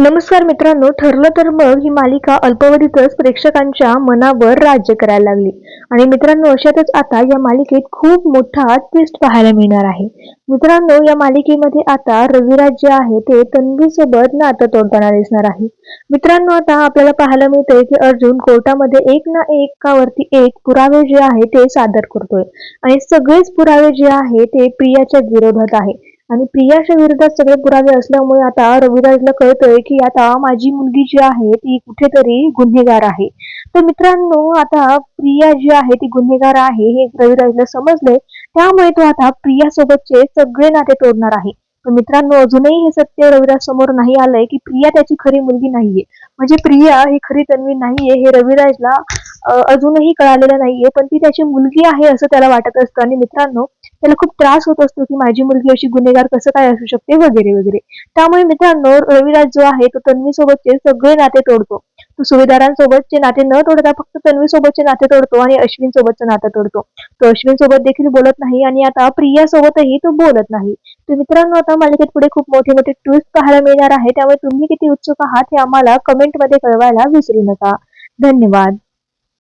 नमस्कार मित्रांनो ठरलं तर मग ही मालिका अल्पावधीतच प्रेक्षकांच्या मनावर राज्य करायला लागली. आणि मित्रांनो अशातच आता या मालिकेत खूप मोठा ट्विस्ट पाहायला मिळणार आहे. मित्रांनो या मालिकेमध्ये आता रविराज जे आहे ते तन्वी सोबत नातं तोडताना दिसणार आहे. मित्रांनो आता आपल्याला पाहायला मिळतंय की अर्जुन कोर्टामध्ये एक ना एकावरती एक पुरावे जे आहे ते सादर करतोय. आणि सगळेच पुरावे जे आहे ते प्रियाच्या विरोधात आहे. आणि प्रियाच्या विरोधात सगळे पुरावे असल्यामुळे आता रविराजला कळतंय की आता माझी मुलगी जी आहे ती कुठेतरी गुन्हेगार आहे. तर मित्रांनो आता प्रिया जी आहे ती गुन्हेगार आहे हे रविराजला समजलंय. त्यामुळे तो आता प्रिया सोबतचे सगळे नाते तोडणार आहे. तर मित्रांनो अजूनही हे सत्य रविराज समोर नाही आलंय की प्रिया त्याची खरी मुलगी नाहीये. म्हणजे प्रिया ही खरी तन्वी नाहीये हे रविराजला अजूनही कळालेलं नाहीये पण ती त्याची मुलगी आहे असं त्याला वाटत असतं. आणि मित्रांनो त्याला खूप त्रास होत असतो की माझी मुलगी अशी गुन्हेगार कसं काय असू शकते वगैरे वगैरे. त्यामुळे मित्रांनो रविराज जो आहे तो तन्वी सोबतचे सगळे नाते तोडतो. तो सुभेदारांसोबतचे नाते न तोडता फक्त तन्वी सोबतचे नाते तोडतो आणि अश्विन सोबतचं नातं तोडतो. तो अश्विन सोबत देखील बोलत नाही आणि आता प्रिया सोबतही तो बोलत नाही. तर मित्रांनो आता मालिकेत पुढे खूप मोठे मोठे ट्विस्ट पाहायला मिळणार आहे. त्यामुळे तुम्ही किती उत्सुक आहात हे आम्हाला कमेंटमध्ये कळवायला विसरू नका. धन्यवाद.